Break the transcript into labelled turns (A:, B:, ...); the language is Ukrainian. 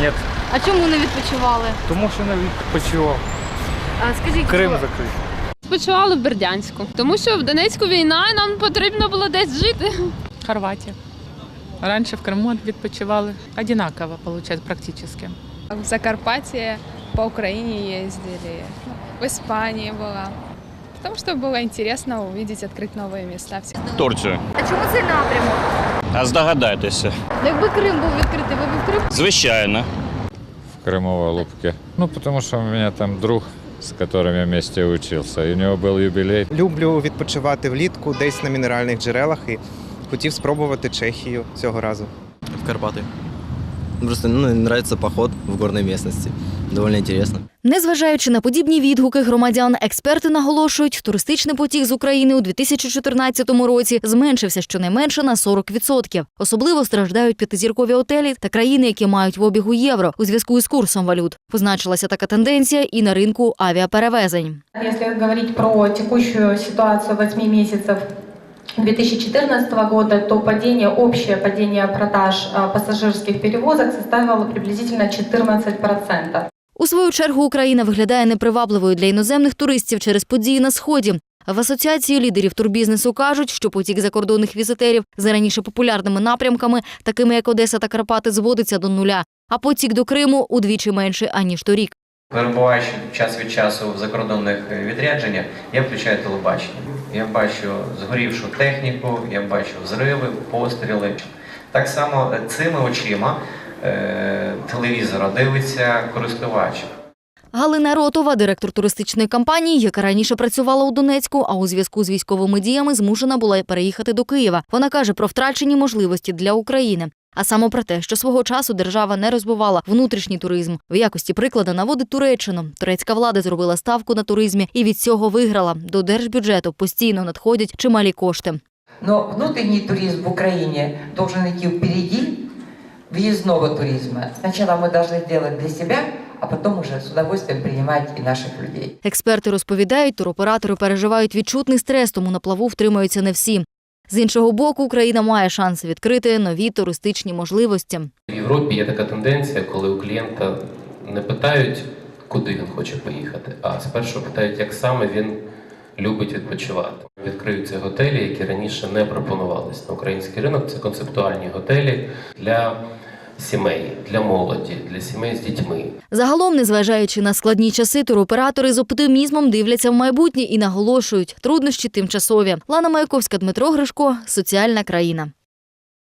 A: Ні,
B: А чому не відпочивали?
A: тому що не відпочивав.
B: А скажіть,
A: Крим
B: будь ласка,
A: закрив.
C: Спочивали в Бердянську, тому що в Донецьку війна і нам потрібно було десь жити.
D: Хорватия. Раньше в Крыму відпочивали. Одинаково получается практически.
E: В Закарпатье, по Украине ездили, в Испании была. Потому что было интересно увидеть, открыть новые места.
F: Турцію.
B: а чому цей напрямок?
F: А здогадайтеся.
B: Ну, Якби Крим був відкритий, ви б в Крим?
F: Звичайно.
G: в Крымово-Лубке. Ну, потому что у меня там друг, с которым я вместе учился, и у него был юбилей.
H: Люблю відпочивати влітку десь на мінеральних джерелах і хотів спробувати Чехію цього разу.
I: в Карпаты. Просто ну, нравится поход в горной местности. Довольно интересно.
J: Незважаючи на подібні відгуки громадян, експерти наголошують, туристичний потік з України у 2014 році зменшився щонайменше на 40%. Особливо страждають п'ятизіркові отелі та країни, які мають в обігу євро у зв'язку із курсом валют. Позначилася така тенденція і на ринку авіаперевезень.
K: Если говорить про текущую ситуацию 8 месяцев 2014 года, то падение, общее падение продаж пассажирских перевозок составило приблизительно 14%.
J: У свою чергу Україна виглядає непривабливою для іноземних туристів через події на сході. В асоціації лідерів турбізнесу кажуть, що потік закордонних візитерів за раніше популярними напрямками, такими як Одеса та Карпати, зводиться до нуля, а потік до Криму удвічі менший аніж торік.
L: Перебуваючи час від часу в закордонних відрядженнях, я включаю телебачення. Я бачу згорівшу техніку, я бачу взриви, постріли. Так само е, цими очима е, телевізора дивиться користувач.
J: Галина Ротова, директор туристичної компанії, яка раніше працювала у Донецьку, а у зв'язку з військовими діями змушена була переїхати до Києва. Вона каже про втрачені можливості для України. А саме про те, що свого часу держава не розвивала внутрішній туризм. В якості прикладу наводить Туреччину. Турецька влада зробила ставку на туризмі і від цього виграла. До держбюджету постійно надходять чималі кошти.
K: Но внутренний туризм в Украине должен идти впереди въездного туризма. Сначала мы должны сделать для себя, а потом уже с удовольствием принимать и наших людей.
J: Експерти розповідають, туроператори переживають відчутний стрес, тому на плаву втримаються не всі. З іншого боку, Україна має шанс відкрити нові туристичні можливості.
L: В Європі є така тенденція, коли у клієнта не питають, куди він хоче поїхати, а спершу питають, як саме він любить відпочивати. Відкриються готелі, які раніше не пропонувалися на український ринок. Це концептуальні готелі для сімей, для молоді, для сімей з дітьми.
J: Загалом, незважаючи на складні часи, туроператори з оптимізмом дивляться в майбутнє і наголошують труднощі тимчасові. Лана Маяковська, Дмитро Гришко, соціальна країна.